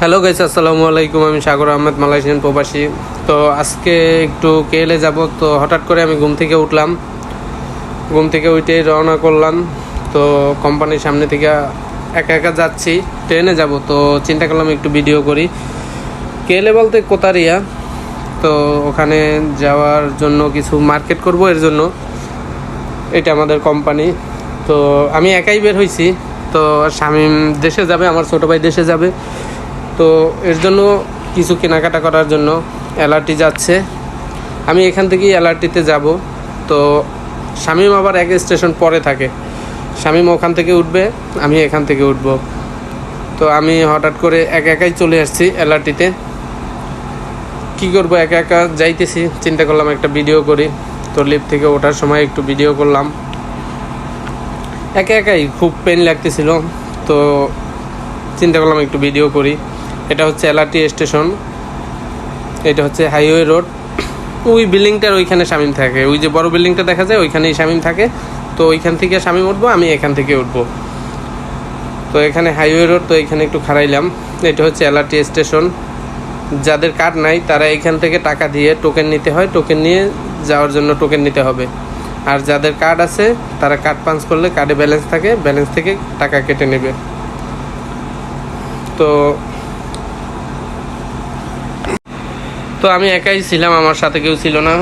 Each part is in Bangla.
হ্যালো গাইস আসসালামু আলাইকুম আমি সাগর আহমেদ, মালয়েশিয়ান প্রবাসী। তো আজকে একটু কেএলে যাব। তো হঠাৎ করে আমি ঘুম থেকে উঠলাম। ঘুম থেকে উঠে রওনা করলাম। তো কোম্পানির সামনে থেকে একা একা যাচ্ছি। ট্রেনে যাব। তো চিন্তা করলাম একটু ভিডিও করি। কেএলে বলতে কোতারিয়া। তো ওখানে যাওয়ার জন্য কিছু মার্কেট করব এর জন্য। এটা আমাদের কোম্পানি তো আমি একাই বের হয়েছি তো শামীম দেশে যাবে, আমার ছোটো ভাই দেশে যাবে। তো এর জন্য কিছু কেনাকাটা করার জন্য এলআরটি যাচ্ছে। আমি এখান থেকেই এলআরটিতে যাব। তো শামীম আবার এক স্টেশন পরে থাকে। শামীম ওখান থেকে উঠবে, আমি এখান থেকে উঠব। তো আমি হঠাৎ করে একা একাই চলে আসছি এলআরটিতে কী করব, একা একা যাইতেছি। চিন্তা করলাম একটা ভিডিও করি। তো লিফট থেকে ওঠার সময় একটু ভিডিও করলাম। একা একাই খুব পেন লাগতেছিল। তো চিন্তা করলাম একটু ভিডিও করি। এটা হচ্ছে এলআরটি স্টেশন। এটা হচ্ছে হাইওয়ে রোড। ওই বিল্ডিংটার ওইখানে শামিম থাকে। ওই যে বড় বিল্ডিংটা দেখা যায়, ওইখানেই শামিম থাকে। তো ওইখান থেকে শামিম উঠবো, আমি এখান থেকে উঠবো। তো এখানে হাইওয়ে রোড, তো এখানে একটু খারাইলাম এটা হচ্ছে এলআরটি স্টেশন। যাদের কার্ড নাই, তারা এখান থেকে টাকা দিয়ে টোকেন নিতে হয়। টোকেন নিয়ে যাওয়ার জন্য টোকেন নিতে হবে। আর যাদের কার্ড আছে, তারা কার্ড পাঞ্চ করলে কার্ডে ব্যালেন্স থাকে। ব্যালেন্স থেকে টাকা কেটে নেবে। তো তো আমি একাই ছিলাম, আমার সাথে কেউ ছিল না।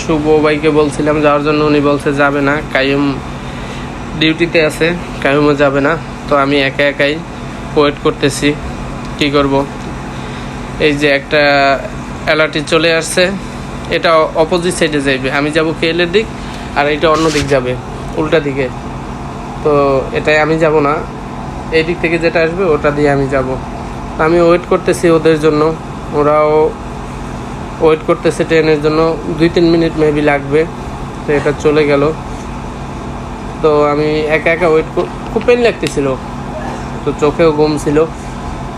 শুভ ভাইকে বলছিলাম, যাওয়ার জন্য উনি বলছে যাবে না। কায়ুম ডিউটিতে আছে কায়ুমও যাবে না। তো আমি একা একাই ওয়েট করতেছি, কি করব? এই যে একটা অ্যালার্টি চলে আসছে, এটা অপোজিট সাইডে যাইবে। আমি যাব কেএলের দিক, আর এটা অন্য দিক যাবে, উল্টা দিকে। তো এটাই আমি যাব না। এই দিক থেকে যেটা আসবে, ওটা দিয়ে আমি যাব। আমি ওয়েট করতেছি ওদের জন্য। ওরাও ওয়েট করতেছে ট্রেনের জন্য, দুই তিন মিনিট মেবি লাগবে। তো এটা চলে গেল। তো আমি একা একা ওয়েট খুব পেন লাগতেছিল। তো চোখেও ঘুম ছিল।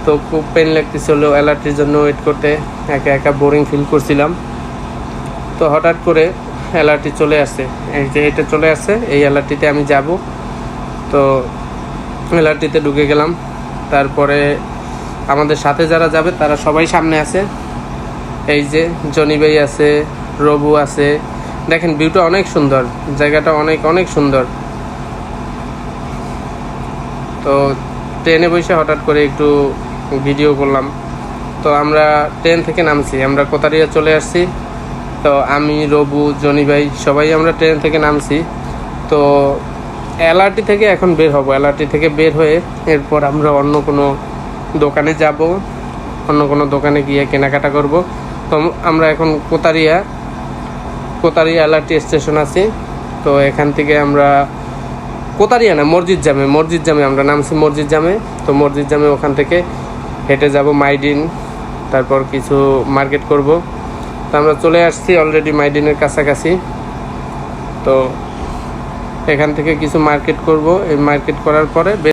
তো খুব পেন লাগতেছিল অ্যালার্টির জন্য ওয়েট করতে। একা একা বোরিং ফিল করছিলাম। তো হঠাৎ করে অ্যালার্টি চলে আসে এই যে এটা চলে আসে এই অ্যালার্টিতে আমি যাব। তো এলআরটিতে ঢুকে গেলাম। তারপরে আমাদের সাথে যারা যাবে, তারা সবাই সামনে আছে। এই যে জনি ভাই আছে, রবু আছে। দেখেন ভিউটা অনেক সুন্দর, জায়গাটা অনেক অনেক সুন্দর। তো ট্রেনে বসে হঠাৎ করে একটু ভিডিও করলাম। তো আমরা ট্রেন থেকে নামছি, আমরা কোতারিয়া চলে আসছি। তো আমি, রবু, জনি ভাই, সবাই আমরা ট্রেন থেকে নামছি। তো এলআরটি থেকে এখন বের হব এলআরটি থেকে বের হয়ে এরপর আমরা অন্য কোনো দোকানে যাব, অন্য কোনো দোকানে গিয়ে কেনাকাটা করব। তো আমরা এখন কোতারিয়া কোতারিয়া এলআরটি স্টেশন আছি। তো এখান থেকে আমরা কোতারিয়া না, মসজিদ জামে মসজিদ জামে আমরা নামছি মসজিদ জামে। তো মসজিদ জামে ওখান থেকে হেঁটে যাব মাইডিন, তারপর কিছু মার্কেট করব। তো আমরা চলে আসছি অলরেডি মাইডিনের কাছাকাছি। তো এখান থেকে কিছু মার্কেট করব। এই মার্কেট করার পরে